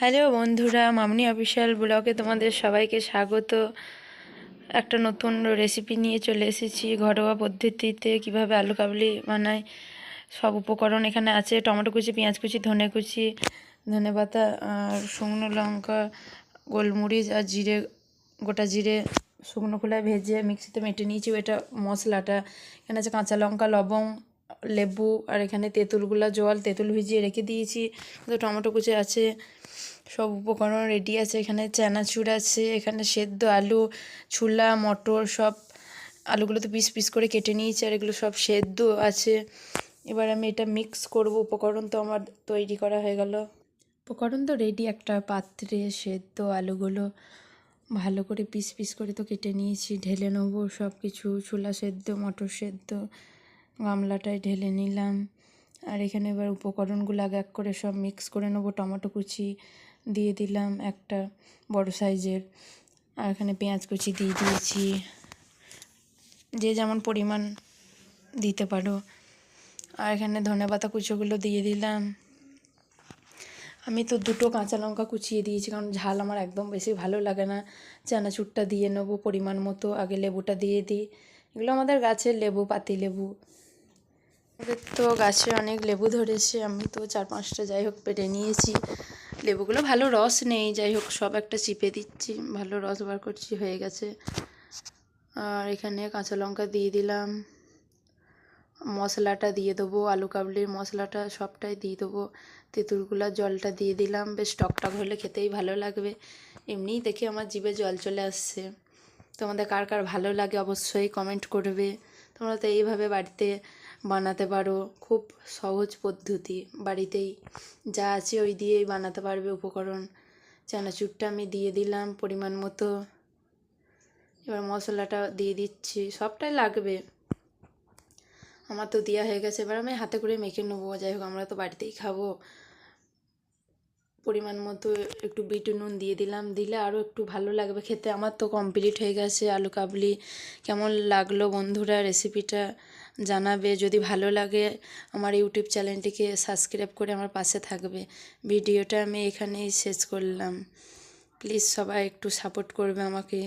Hello বন্ধুরা, মামনি official ব্লগে তোমাদের সবাইকে স্বাগত। একটা নতুন রেসিপি নিয়ে চলে এসেছি, ঘরোয়া পদ্ধতিতে কীভাবে আলু কাবলি বানাই সব উপকরণ এখানে আছে। টমেটো কুচি, পেঁয়াজ কুচি, ধনে কুচি, ধনে পাতা, আর শুকনো লঙ্কা, গোলমরিচ আর জিরে, গোটা জিরে শুকনো খোলায় ভেজে মিক্সিতে মেটে নিয়েছি। এটা মশলাটা, এখানে আছে কাঁচা লঙ্কা লবং লেবু আর এখানে তেঁতুলগুলা, জল, তেঁতুল ভিজিয়ে রেখে দিয়েছি। তো টমেটো কুচি আছে, সব উপকরণ রেডি আছে এখানে, চানাচুর আছে, এখানে সেদ্ধ আলু, ছোলা, মটর সব। আলুগুলো তো পিস পিস করে কেটে নিয়েছি আর এগুলো সব সেদ্ধ আছে। এবার আমি এটা মিক্স করব, উপকরণ তো আমার তৈরি করা হয়ে গেল। উপকরণ তো রেডি একটা পাত্রে সেদ্ধ আলুগুলো ভালো করে পিস পিস করে তো কেটে নিয়েছি, ঢেলে নেব সব কিছু ছোলা সেদ্ধ, মটর সেদ্ধ। গামলাটায় ঢেলে নিলাম। আর এখানে এবার উপকরণগুলো এক এক করে সব মিক্স করে নেব। টমেটো কুচি দিয়ে দিলাম একটা বড় সাইজের আর এখানে পেঁয়াজ কুচি দিয়ে দিয়েছি। যে যেমন পরিমাণ দিতে পারো। আর এখানে ধনে পাতা কুচোগুলো দিয়ে দিলাম। আমি তো দুটো কাঁচা লঙ্কা কুচিয়ে দিয়েছি, কারণ ঝাল আমার একদম বেশি ভালো লাগে না। চানাচুরটা দিয়ে নেব পরিমাণ মতো। আগে লেবুটা দিয়ে দিই। এগুলো আমাদের গাছের লেবু পাতি লেবু আমাদের তো গাছে অনেক লেবু ধরেছে, আমি তো চার পাঁচটা যাই হোক পেটে নিয়েছি। লেবুগুলো ভালো রস নেই, যাই হোক সব একটা চিপে দিচ্ছি, ভালো রস বার করছি, হয়ে গেছে। আর এখানে কাঁচা লঙ্কা দিয়ে দিলাম, মশলাটা দিয়ে দেবো, আলু কাবলির মশলাটা সবটাই দিয়ে দেবো, তেঁতুলগুলার জলটা দিয়ে দিলাম, বেশ টকটক হলে খেতেই ভালো লাগবে। এমনিই দেখে আমার জিভে জল চলে আসছে। তোমাদের কার কার ভালো লাগে অবশ্যই কমেন্ট করবে। তোমরা তো এইভাবে বাড়িতে বানাতে পারো খুব সহজ পদ্ধতি। বাড়িতেই যা আছে ওই দিয়েই বানাতে পারবে উপকরণ। চানাচুরটা আমি দিয়ে দিলাম পরিমাণ মতো। এবার মশলাটা দিয়ে দিচ্ছি, সবটাই লাগবে। আমার তো দেওয়া হয়ে গেছে, এবার আমি হাতে করে মেখে নেব। যাই হোক, আমরা তো বাড়িতেই খাব। পরিমাণ মতো একটু বিট নুন দিয়ে দিলাম। দিলে আরও একটু ভালো লাগবে খেতে। আমার তো কমপ্লিট হয়ে গেছে আলু কাবলি। কেমন লাগল বন্ধুরা রেসিপিটা? জানাবে। যদি ভালো লাগে আমার ইউটিউব চ্যানেলটিকে সাবস্ক্রাইব করে আমার পাশে থাকবে। ভিডিওটা আমি এখানেই শেষ করলাম। প্লিজ সবাই একটু সাপোর্ট করবে আমাকে।